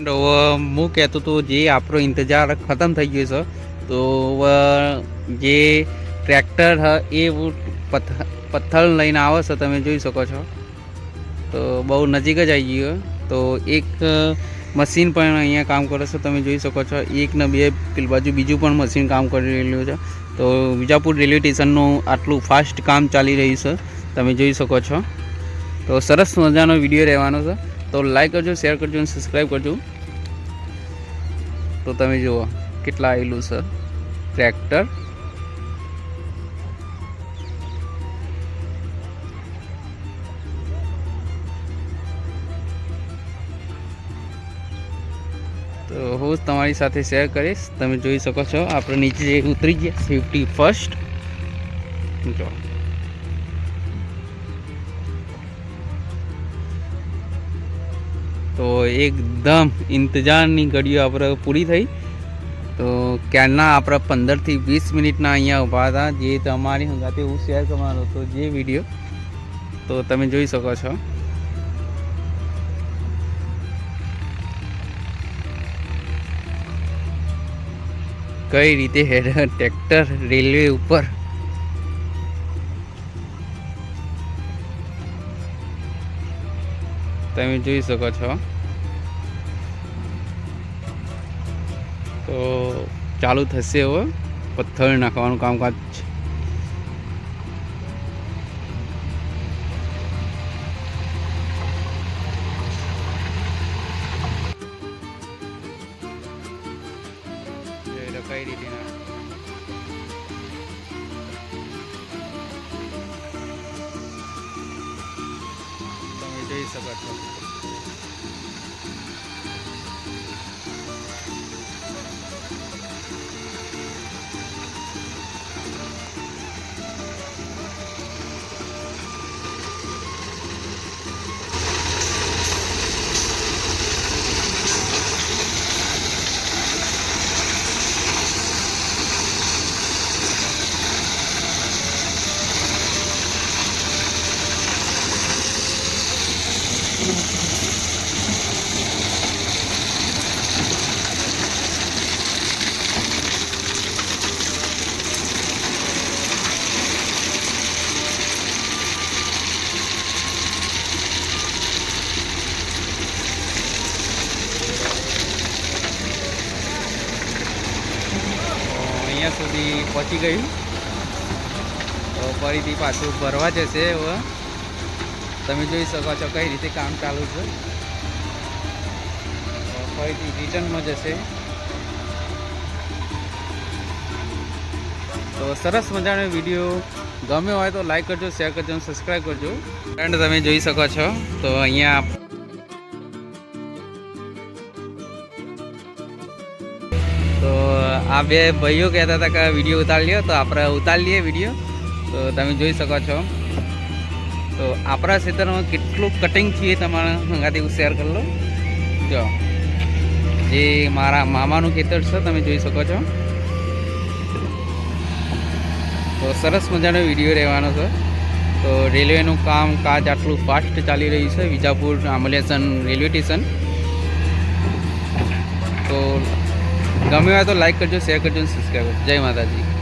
હું કહેતો હતો જે આપણો ઇંતજાર ખતમ થઈ ગયો છે, તો જે ટ્રેક્ટર એ પથ્થર લઈને આવે છે, તમે જોઈ શકો છો. તો, બહુ નજીક જ આવી ગયો. તો, એક મશીન પણ અહીંયા કામ કરે છે, તમે જોઈ શકો છો. એક ને બે બાજુ બીજું પણ મશીન કામ કરી રહેલું છે. તો, વિજાપુર રેલવે સ્ટેશનનું આટલું ફાસ્ટ કામ ચાલી રહ્યું છે, તમે જોઈ શકો છો. તો, સરસ મજાનો વીડિયો રહેવાનો છે. તો લાઈક કરજો શેર કરજો અને સબસ્ક્રાઈબ કરજો. તો તમે જુઓ, કેટલા આવેલું છે. ટ્રેક્ટર તો હું તમારી સાથે શેર કરીશ. તમે જોઈ શકો છો, આપણે નીચે ઉતરી ગયા ફિફ્ટી ફર્સ્ટ જો. તો એકદમ ઇંતજારની ઘડીઓ આપણે પૂરી થઈ. તો ક્યારના આપણે પંદરથી વીસ મિનિટના અહીંયા ઊભા હતા, જે તમારી હંગાતે હું શેર કરવાનો હતો જે વીડિયો, તો તમે જોઈ શકો છો. કઈ રીતે હેડ ટ્રેક્ટર રેલવે ઉપર તમે જોઈ શકો છો. તો ચાલુ થશે હવે. પથ્થર નાખવાનું કામકાજ. કઈ રીતે તમે જોઈ શકો છો. અહીંયા સુધી પહોંચી ગયું. તો ફરીથી પાછું ભરવા જશે હવે. તમે જોઈ શકો છો કઈ રીતે કામ ચાલુ છે. ફરીથી રિટર્નમાં જશે. તો સરસ મજાનો વીડિયો. ગમ્યો હોય તો લાઈક કરજો શેર કરજો અને સબસ્ક્રાઈબ કરજો. ફ્રેન્ડ તમે જોઈ શકો છો. તો અહીંયા આ બે ભાઈઓ કહેતા હતા કે વીડિયો ઉતારી લ્યો, તો આપણે ઉતારી લઈએ વીડિયો. તો તમે જોઈ શકો છો. તો આપણા ક્ષેત્રમાં કેટલું કટિંગ છે એ તમારા હંગાથી હું શેર કરી લો. જો. જે મારા મામાનું ખેતર છે, તમે જોઈ શકો છો. તો સરસ મજાનો વીડિયો રહેવાનો છે. તો રેલવેનું કામ કાજ આટલું ફાસ્ટ ચાલી રહ્યું છે. વિજાપુર આંબલેસન રેલવે સ્ટેશન. તો ગમ્યું હોય તો લાઈક કરજો શેર કરજો અને સબસ્ક્રાઈબ કરજો. જય માતાજી.